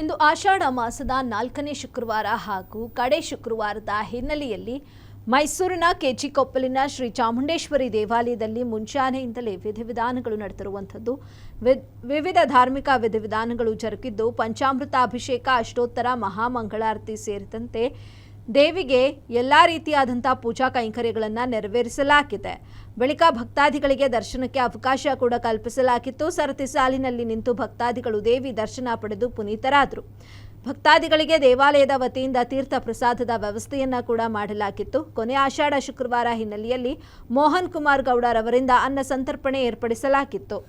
ಇಂದು ಆಷಾಢ ಮಾಸದ ನಾಲ್ಕನೇ ಶುಕ್ರವಾರ ಹಾಗೂ ಕಡೆ ಶುಕ್ರವಾರದ ಹಿನ್ನೆಲೆಯಲ್ಲಿ ಮೈಸೂರಿನ ಕೆಜಿಕೊಪ್ಪಲಿನ ಶ್ರೀ ಚಾಮುಂಡೇಶ್ವರಿ ದೇವಾಲಯದಲ್ಲಿ ಮುಂಚಾನೆಯಿಂದಲೇ ವಿಧಿವಿಧಾನಗಳು ನಡೆದಿರುವಂಥದ್ದು. ವಿವಿಧ ಧಾರ್ಮಿಕ ವಿಧಿವಿಧಾನಗಳು ಜರುಗಿದ್ದು ಪಂಚಾಮೃತ ಅಭಿಷೇಕ ಅಷ್ಟೋತ್ತರ, ಮಹಾಮಂಗಳಾರತಿ ಸೇರಿದಂತೆ ದೇವಿಗೆ ಎಲ್ಲ ರೀತಿಯಾದಂಥ ಪೂಜಾ ಕೈಂಕರ್ಯಗಳನ್ನು ನೆರವೇರಿಸಲಾಗಿದೆ. ಬಳಿಕ ಭಕ್ತಾದಿಗಳಿಗೆ ದರ್ಶನಕ್ಕೆ ಅವಕಾಶ ಕೂಡ ಕಲ್ಪಿಸಲಾಗಿತ್ತು. ಸರತಿ ಸಾಲಿನಲ್ಲಿ ನಿಂತು ಭಕ್ತಾದಿಗಳು ದೇವಿ ದರ್ಶನ ಪಡೆದು ಪುನೀತರಾದರು. ಭಕ್ತಾದಿಗಳಿಗೆ ದೇವಾಲಯದ ವತಿಯಿಂದ ತೀರ್ಥ ಪ್ರಸಾದದ ವ್ಯವಸ್ಥೆಯನ್ನ ಕೂಡ ಮಾಡಲಾಗಿತ್ತು. ಕೊನೆ ಆಷಾಢ ಶುಕ್ರವಾರ ಹಿನ್ನೆಲೆಯಲ್ಲಿ ಮೋಹನ್ ಕುಮಾರ್ ಗೌಡರವರಿಂದ ಅನ್ನ ಸಂತರ್ಪಣೆ ಏರ್ಪಡಿಸಲಾಗಿತ್ತು.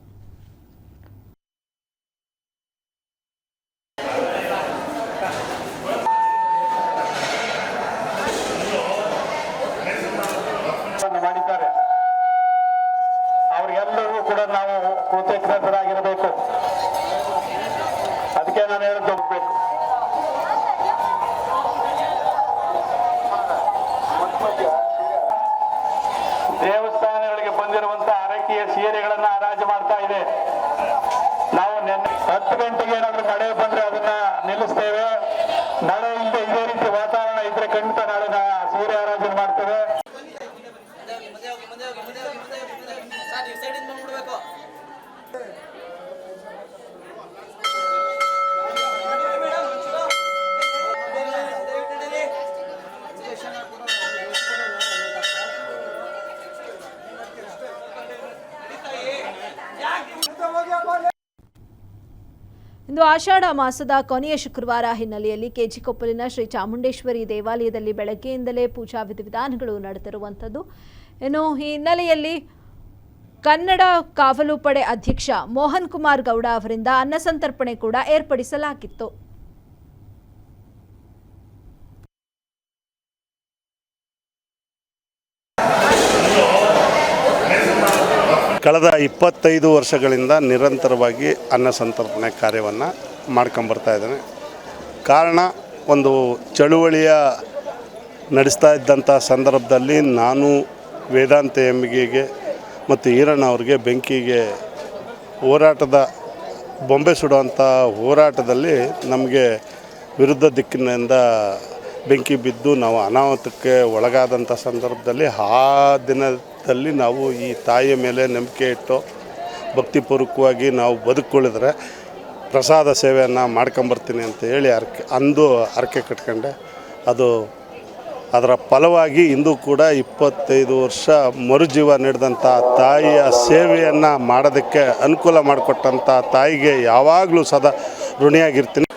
ದೇವಸ್ಥಾನಗಳಿಗೆ ಬಂದಿರುವಂತ ಅರಕೆಯ ಸೀರೆಗಳನ್ನ ಹರಾಜು ಮಾಡ್ತಾ ಇದೆ. ನಾವು ಹತ್ತು ಗಂಟೆಗೆ ಏನಾದ್ರೂ ನಡೆ ಬಂದ್ರೆ ಅದನ್ನ ನಿಲ್ಲಿಸ್ತೇವೆ. ನಡೆ ಇಲ್ಲದೆ ಇದೇ ರೀತಿ ವಾತಾವರಣ ಇದ್ರೆ ಖಂಡಿತ ನಾಳೆ ಸೂರ್ಯ ಸೀರೆ ಹರಾಜು ಮಾಡ್ತೇವೆ ಇಂದು ಆಷಾಢ ಮಾಸದ ಕೊನೆಯ ಶುಕ್ರವಾರ ಹಿನ್ನೆಲೆಯಲ್ಲಿ ಕೆಜಿಕೊಪ್ಪಲಿನ ಶ್ರೀ ಚಾಮುಂಡೇಶ್ವರಿ ದೇವಾಲಯದಲ್ಲಿ ಬೆಳಗ್ಗೆಯಿಂದಲೇ ಪೂಜಾ ವಿಧಿವಿಧಾನಗಳು ನಡೆದಿರುವಂಥದ್ದು. ಇನ್ನು ಈ ಹಿನ್ನೆಲೆಯಲ್ಲಿ ಕನ್ನಡ ಕಾವಲು ಪಡೆ ಅಧ್ಯಕ್ಷ ಮೋಹನ್ ಕುಮಾರ್ ಗೌಡ ಅವರಿಂದ ಅನ್ನಸಂತರ್ಪಣೆ ಕೂಡ ಏರ್ಪಡಿಸಲಾಗಿತ್ತು. ಕಳೆದ ಇಪ್ಪತ್ತೈದು ವರ್ಷಗಳಿಂದ ನಿರಂತರವಾಗಿ ಅನ್ನ ಸಂತರ್ಪಣೆ ಕಾರ್ಯವನ್ನು ಮಾಡ್ಕೊಂಬರ್ತಾ ಇದ್ದೇನೆ. ಕಾರಣ, ಒಂದು ಚಳುವಳಿಯ ನಡೆಸ್ತಾ ಇದ್ದಂಥ ಸಂದರ್ಭದಲ್ಲಿ ನಾನು ವೇದಾಂತ ಎಂಬಿಗೆಗೆ ಮತ್ತು ಈರಣ್ಣ ಅವ್ರಿಗೆ ಬೆಂಕಿಗೆ ಹೋರಾಟದ ಬೊಂಬೆ ಸುಡುವಂಥ ಹೋರಾಟದಲ್ಲಿ ನಮಗೆ ವಿರುದ್ಧ ದಿಕ್ಕಿನಿಂದ ಬೆಂಕಿ ಬಿದ್ದು ನಾವು ಅನಾಹುತಕ್ಕೆ ಒಳಗಾದಂಥ ಸಂದರ್ಭದಲ್ಲಿ ಆ ದಿನದಲ್ಲಿ ನಾವು ಈ ತಾಯಿಯ ಮೇಲೆ ನಂಬಿಕೆ ಇಟ್ಟು ಭಕ್ತಿಪೂರ್ವಕವಾಗಿ ನಾವು ಬದುಕೊಳ್ಳಿದ್ರೆ ಪ್ರಸಾದ ಸೇವೆಯನ್ನು ಮಾಡ್ಕೊಂಬರ್ತೀನಿ ಅಂತ ಹೇಳಿ ಅರ್ಕೆ, ಅಂದು ಹರಕೆ ಕಟ್ಕೊಂಡೆ. ಅದು ಅದರ ಫಲವಾಗಿ ಇಂದು ಕೂಡ ಇಪ್ಪತ್ತೈದು ವರ್ಷ ಮರುಜೀವ ನೀಡಿದಂಥ ತಾಯಿಯ ಸೇವೆಯನ್ನು ಮಾಡೋದಕ್ಕೆ ಅನುಕೂಲ ಮಾಡಿಕೊಟ್ಟಂಥ ತಾಯಿಗೆ ಯಾವಾಗಲೂ ಸದಾ ಋಣಿಯಾಗಿರ್ತೀನಿ.